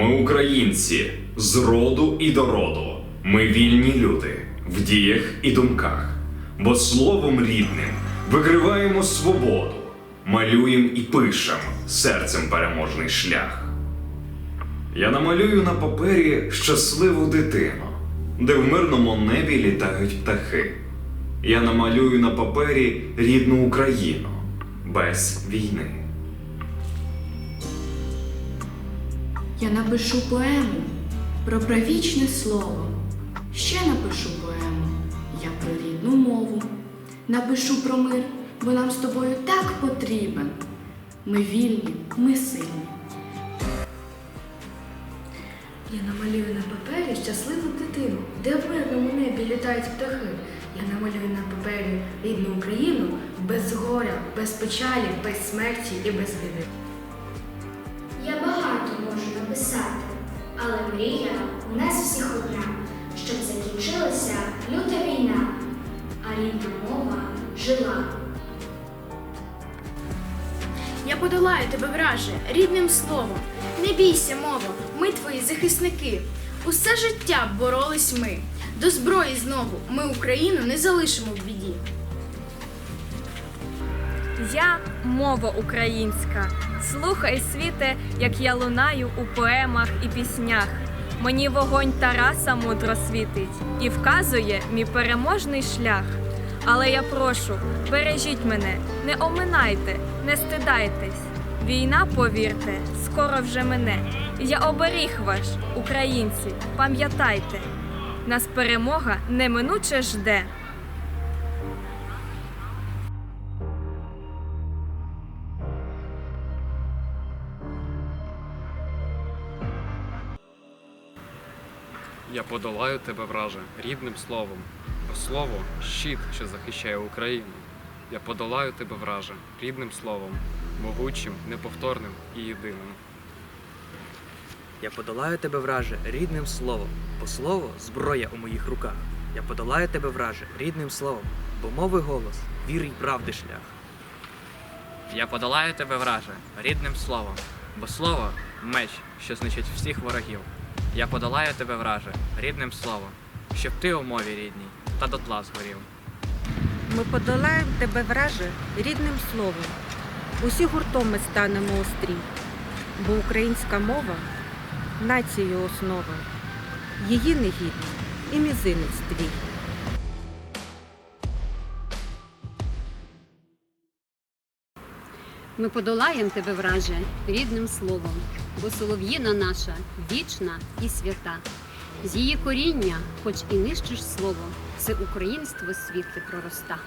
Ми українці з роду і до роду. Ми вільні люди в діях і думках, бо словом рідним викриваємо свободу, малюєм і пишем серцем переможний шлях. Я намалюю на папері щасливу дитину, де в мирному небі літають птахи. Я намалюю на папері рідну Україну без війни. Я напишу поему про правічне слово. Ще напишу поему я про рідну мову. Напишу про мир, бо нам з тобою так потрібен. Ми вільні, ми сильні. Я намалюю на папері щасливу дитину, де в мирному небі літають птахи. Я намалюю на папері рідну Україну без горя, без печалі, без смерті і без біди. Але мрія у нас всіх одна, щоб закінчилася люта війна, а рідна мова жила. Я подолаю тебе, враже, рідним словом. Не бійся, мова, ми твої захисники. Усе життя боролись ми. До зброї знову ми Україну не залишимо в біді. Я мова українська. Слухай, світе, як я лунаю у поемах і піснях. Мені вогонь Тараса мудро світить і вказує мій переможний шлях. Але я прошу, бережіть мене, не оминайте, не стидайтесь. Війна, повірте, скоро вже мене. Я оберіг ваш, українці, пам'ятайте, нас перемога неминуче жде. Я подолаю тебе, враже, рідним словом, бо слово щит, що захищає Україну. Я подолаю тебе, враже, рідним словом, могучим, неповторним і єдиним. Я подолаю тебе, враже, рідним словом, бо слово зброя у моїх руках. Я подолаю тебе, враже, рідним словом, бо мови голос, віри й правди шлях. Я подолаю тебе, враже, рідним словом, бо слово меч, що знищить всіх ворогів. Я подолаю тебе, враже, рідним словом, щоб ти у мові рідній та дотла згорів. Ми подолаємо тебе, враже, рідним словом. Усі гуртом ми станемо острі, бо українська мова націю основа. Її негідна і мізинець твій. Ми подолаєм тебе, враже, рідним словом, бо солов'їна наша вічна і свята. З її коріння, хоч і нищиш слово, це українство світле пророста.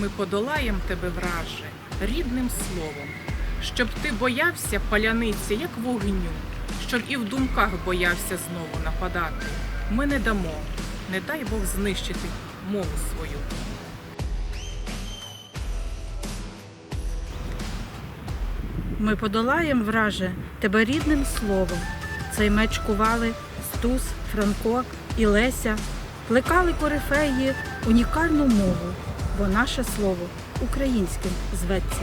Ми подолаєм тебе, враже, рідним словом, щоб ти боявся паляниці, як вогню, щоб і в думках боявся знову нападати. Ми не дамо, не дай Бог знищити мову свою. Ми подолаєм, враже, тебе рідним словом. Цей меч кували Стус, Франко і Леся, плекали корифеї унікальну мову, бо наше слово українським зветься.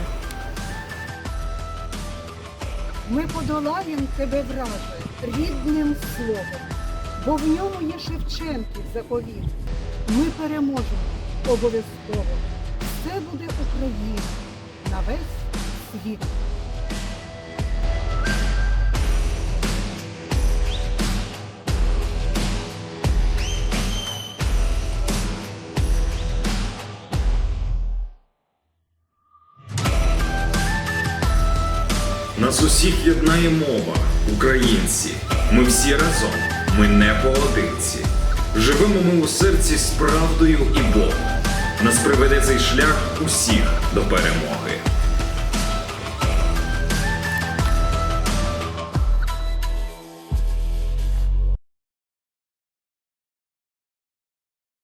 Ми подолаєм тебе, враже, рідним словом, бо в ньому є Шевченків заповіт. Ми переможемо обов'язково. Все буде Україна на весь світ. Нас усіх єднає мова, українці. Ми всі разом, ми не поодинці. Живемо ми у серці з правдою і Богом. Нас приведе цей шлях усіх до перемоги.